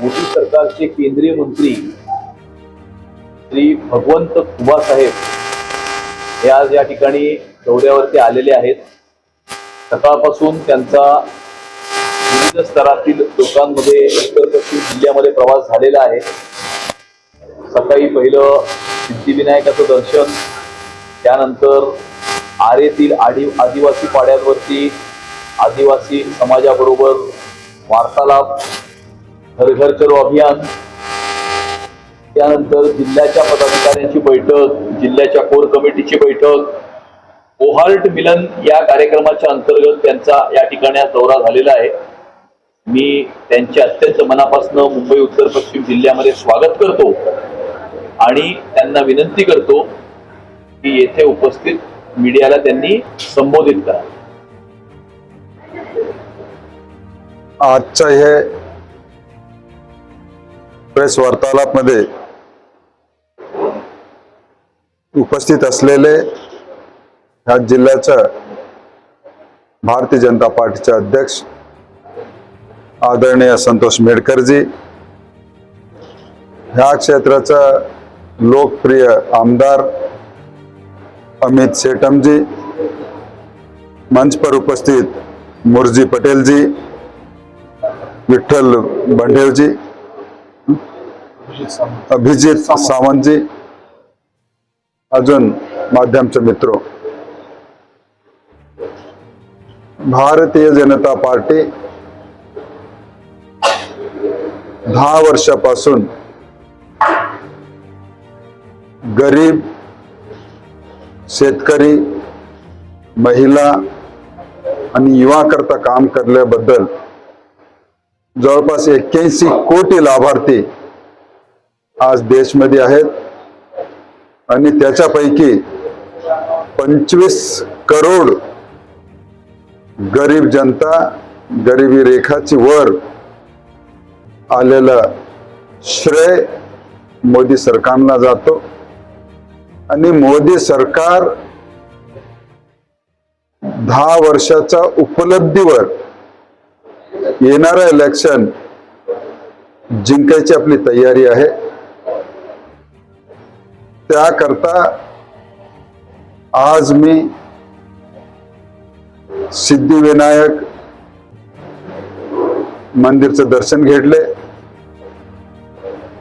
मोदी सरकारचे केंद्रीय मंत्री श्री भगवंत कुबासाहेब हे आज या ठिकाणी दौऱ्यावरती आलेले आहेत. सकाळपासून त्यांचा विविध स्तरातील लोकांमध्ये उत्तर पश्चिम जिल्ह्यामध्ये प्रवास झालेला आहे. सकाळी पहिलं सिद्धिविनायकाचं दर्शन त्यानंतर आरेतील आदि आदिवासी पाड्यांवरती आदिवासी समाजाबरोबर वार्तालाप घर घर करो अभियान. त्यानंतर जिल्ह्याच्या पदाधिकाऱ्यांची बैठक जिल्ह्याच्या कोर कमिटीची बैठक. ओहार्ट मिलन या कार्यक्रमाच्या अंतर्गत त्यांचा या ठिकाणी दौरा झालेला आहे. मी त्यांचे अत्यंत मनापासून मुंबई उत्तर पश्चिम जिल्ह्यामध्ये स्वागत करतो आणि त्यांना विनंती करतो की येथे उपस्थित मीडियाला त्यांनी संबोधित करा. आजच्या हे प्रेस वार्तालापमध्ये उपस्थित असलेले ह्या जिल्ह्याच्या भारतीय जनता पार्टीचे अध्यक्ष आदरणीय संतोष मेडकरजी ह्या क्षेत्राचा लोकप्रिय आमदार अमित सेटमजी मंच पर उपस्थित मुरजी पटेलजी विठ्ठल बंडेवजी अभिजित सावंतजी. अजून माध्यमचे मित्र. भारतीय जनता पार्टी. दहा वर्षापासून गरीब शेतकरी महिला आणि युवा करता काम करल्याबद्दल जवळपास एक्क्याऐंशी कोटी लाभार्थी आज देशमध्ये आहेत. आणि त्याच्यापैकी पंचवीस करोड गरीब जनता गरिबी रेखाची वर आलेलं श्रेय मोदी सरकारला जातो. आणि मोदी सरकार दहा वर्षाच्या उपलब्धीवर येणारं इलेक्शन जिंकायची आपली तयारी आहे. त्याकरता आज मी सिद्धिविनायक मंदिरचं दर्शन घेतले.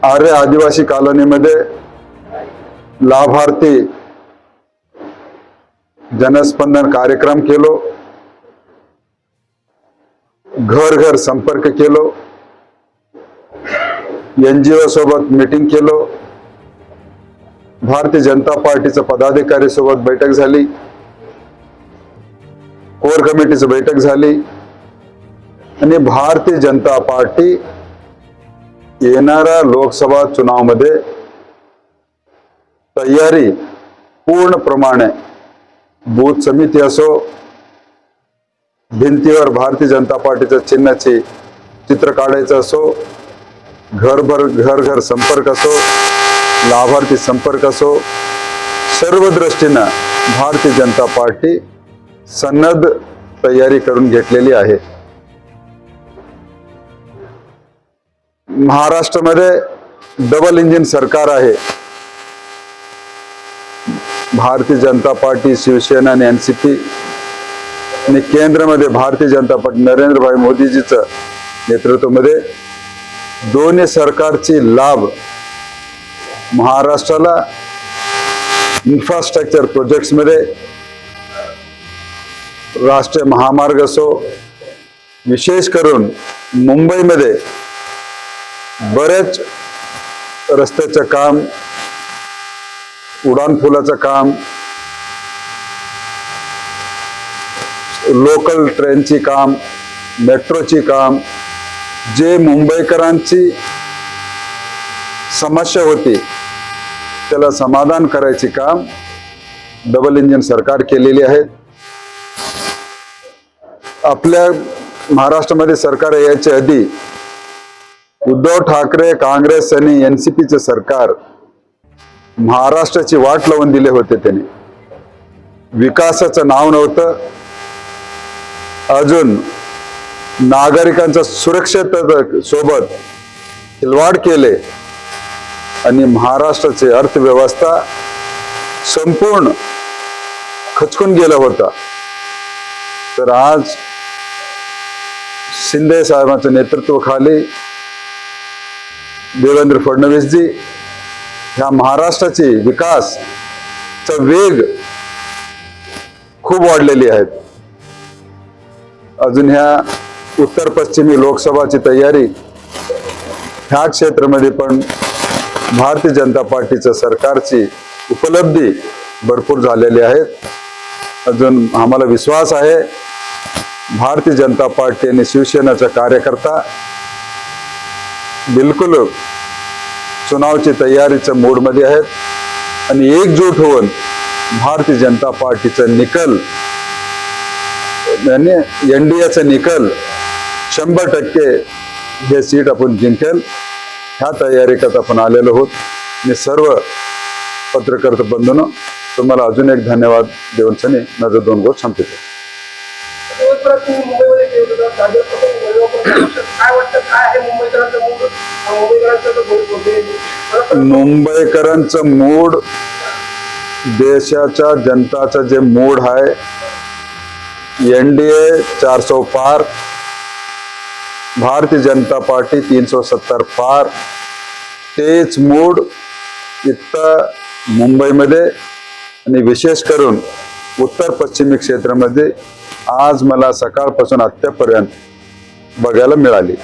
आर्य आदिवासी कॉलनीमध्ये लाभार्थी जनस्पंदन कार्यक्रम केलो. घर घर संपर्क केलो. एनजीओ सोबत मीटिंग केलो. भारतीय जनता पार्टीचं पदाधिकारी सोबत बैठक झाली. कोर कमिटीची बैठक झाली. आणि भारतीय जनता पार्टी येणाऱ्या लोकसभा चुनावमध्ये तयारी पूर्णप्रमाणे बूथ समिती असो भिंतीवर भारतीय जनता पार्टीच्या चिन्हाची चित्र काढायचं असो घरभर घर घर संपर्क असो लाभार्थी संपर्क असो सर्व दृष्टीनं भारतीय जनता पार्टी सन्नद्ध तयारी करून घेतलेली आहे. महाराष्ट्रामध्ये डबल इंजिन सरकार आहे. भारतीय जनता पार्टी शिवसेना आणि एनसीपी आणि केंद्रामध्ये भारतीय जनता पार्टी नरेंद्रभाई मोदीजीचं नेतृत्वामध्ये दोन्ही सरकारची लाभ महाराष्ट्राला इन्फ्रास्ट्रक्चर प्रोजेक्ट्समध्ये राष्ट्रीय महामार्ग असो विशेष करून मुंबईमध्ये बरेच रस्त्याचं काम उडाणपुलाचं काम लोकल ट्रेनची काम मेट्रोची काम जे मुंबईकरांची समस्या होती त्याला समाधान करायचे काम डबल इंजिन सरकार केलेली आहे आपल्या महाराष्ट्रामध्ये सरकार यायच्या आधी उद्धव ठाकरे काँग्रेस आणि एनसीपीचे सरकार महाराष्ट्राची वाट लावून दिले होते त्यांनी. विकासाचं नाव नव्हतं. अजून नागरिकांच्या सुरक्षेत सोबत खिलवाड केले. आणि महाराष्ट्राची अर्थव्यवस्था संपूर्ण खचकून गेला होता. तर आज शिंदे साहेबांच्या नेतृत्वाखाली देवेंद्र फडणवीसजी ह्या महाराष्ट्राची विकास चा वेग खूप वाढलेली आहेत. अजून ह्या उत्तर पश्चिमी लोकसभाची तयारी ह्या क्षेत्रामध्ये पण भारतीय जनता पार्टीच्या सरकारची उपलब्धी भरपूर झालेली आहेत अजून आम्हाला विश्वास आहे भारतीय जनता पार्टी आणि शिवसेनेचा कार्यकर्ता बिलकुल चुनावची तयारीच्या मूडमध्ये आहेत आणि एकजूट होऊन भारतीय जनता पार्टीचा निकल एन डी एचा निकल शंभर टक्के हे सीट आपण जिंकेल. ह्या तयारीत आपण आलेलो आहोत. मी सर्व पत्रकर्ते बंधून तुम्हाला अजून एक धन्यवाद देऊन सनी माझं दोन गोष्ट संपतो मुंबईकरांचं मूड मुंबईकरांचं मूड देशाच्या जनताचं जे मूड आहे एन डी ए चार सौ पार भारतीय जनता पार्टी तीन सौ सत्तर पार तेच मूड इथं मुंबईमध्ये आणि विशेष करून उत्तर पश्चिमी क्षेत्रामध्ये आज मला सकाळपासून आत्तापर्यंत बघायला मिळाली.